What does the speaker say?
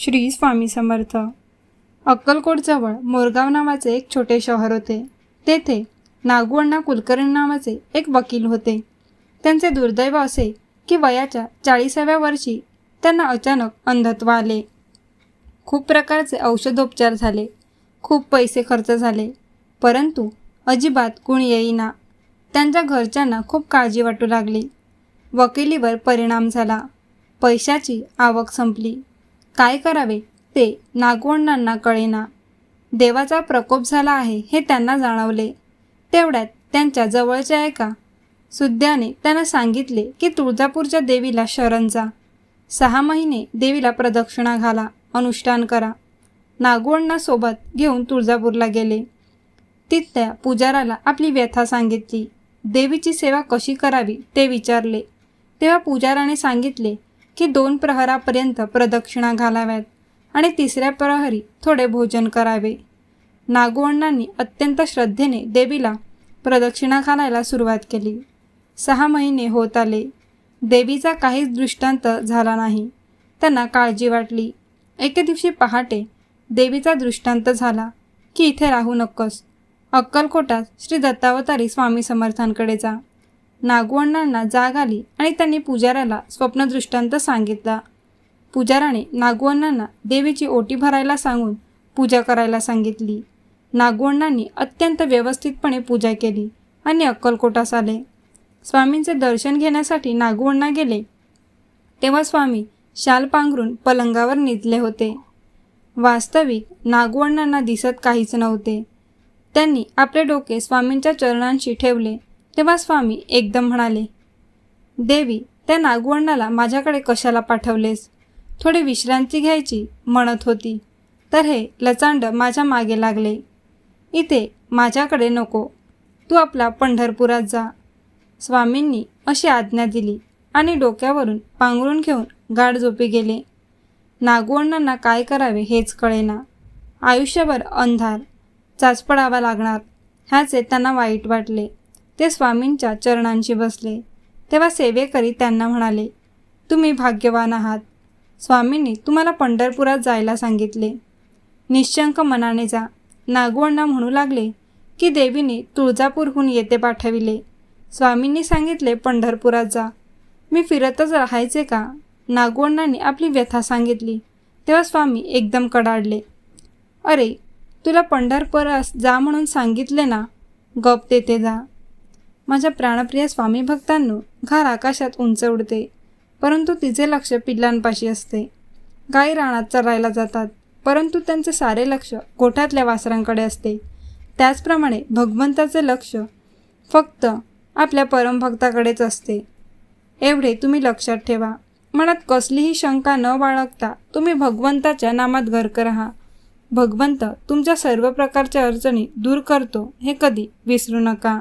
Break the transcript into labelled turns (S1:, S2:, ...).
S1: श्री स्वामी समर्थ. अक्कलकोटजवळ मोरगाव नावाचे एक छोटे शहर होते. तेथे नागवण्णा कुलकर्णी नावाचे एक वकील होते. त्यांचे दुर्दैव असे की वयाच्या चाळीसाव्या वर्षी त्यांना अचानक अंधत्व आले. खूप प्रकारचे औषधोपचार झाले. खूप पैसे खर्च झाले. परंतु अजिबात गुण येईना. त्यांच्या घरच्यांना खूप काळजी वाटू लागली. वकिलीवर परिणाम झाला. पैशाची आवक संपली. काय करावे? ते नागवण्णांना कळेना. देवाचा प्रकोप झाला आहे हे त्यांना जाणवले. तेवढ्यात त्यांच्या जवळच्या एका सुद्याने त्यांना सांगितले की तुळजापूरच्या देवीला शरण जा. सहा महिने देवीला प्रदक्षिणा घाला अनुष्ठान करा. नागवण्णा सोबत घेऊन तुळजापूरला गेले. तिथल्या पुजाराला आपली व्यथा सांगितली. देवीची सेवा कशी करावी ते विचारले. तेव्हा पुजाराने सांगितले की दोन प्रहरापर्यंत प्रदक्षिणा घालाव्यात आणि तिसऱ्या प्रहरी थोडे भोजन करावे. नागवण्णांनी अत्यंत श्रद्धेने देवीला प्रदक्षिणा घालायला सुरुवात केली. सहा महिने होत आले. देवीचा काहीच दृष्टांत झाला नाही. त्यांना काळजी वाटली. एके दिवशी पहाटे देवीचा दृष्टांत झाला की इथे राहू नकोस. अक्कलकोटात श्री दत्तावतारी स्वामी समर्थांकडे जा. नागवण्णांना जाग आली आणि त्यांनी पुजाऱ्याला स्वप्नदृष्टांत सांगितला. पुजाराने नागवण्णांना देवीची ओटी भरायला सांगून पूजा करायला सांगितली. नागवण्णांनी अत्यंत व्यवस्थितपणे पूजा केली आणि अक्कलकोटास आले. स्वामींचे दर्शन घेण्यासाठी नागवण्णा गेले. तेव्हा स्वामी शाल पांघरून पलंगावर निजले होते. वास्तविक नागवण्णांना दिसत काहीच नव्हते. त्यांनी आपले डोके स्वामींच्या चरणांशी ठेवले. तेव्हा स्वामी एकदम म्हणाले देवी त्या नागवण्णाला माझ्याकडे कशाला पाठवलेस? थोडी विश्रांती घ्यायची म्हणत होती. तर हे लचांड माझ्या मागे लागले. इथे माझ्याकडे नको. तू आपला पंढरपुरात जा. स्वामींनी अशी आज्ञा दिली आणि डोक्यावरून पांघरून घेऊन गाढ झोपी गेले. नागवण्णांना काय करावे हेच कळेना. आयुष्यभर अंधार चाचपडावा लागणार ह्याचे त्यांना वाईट वाटले. ते स्वामींच्या चरणांशी बसले. तेव्हा सेवेकरी त्यांना म्हणाले तुम्ही भाग्यवान आहात. स्वामींनी तुम्हाला पंढरपुरात जायला सांगितले. निशंक मनाने जा. नागवण्णा म्हणू लागले की देवीने तुळजापूरहून येथे पाठविले. स्वामींनी सांगितले पंढरपुरात जा. मी फिरतच राहायचे का? नागवण्णांनी आपली व्यथा सांगितली. तेव्हा स्वामी एकदम कडाडले. अरे तुला पंढरपुरास जा म्हणून सांगितले ना? गप तेथे जा. माझ्या प्राणप्रिय स्वामी भक्तांनो घार आकाशात उंच उडते परंतु तिचे लक्ष पिल्लांपाशी असते. गाई रानात चरायला जातात परंतु त्यांचे सारे लक्ष गोठ्यातल्या वासरांकडे असते. त्याचप्रमाणे भगवंताचे लक्ष फक्त आपल्या परमभक्ताकडेच असते. एवढे तुम्ही लक्षात ठेवा. मनात कसलीही शंका न बाळगता तुम्ही भगवंताच्या नामात गर्क राहा. भगवंत तुमच्या सर्व प्रकारच्या अडचणी दूर करतो हे कधी विसरू नका.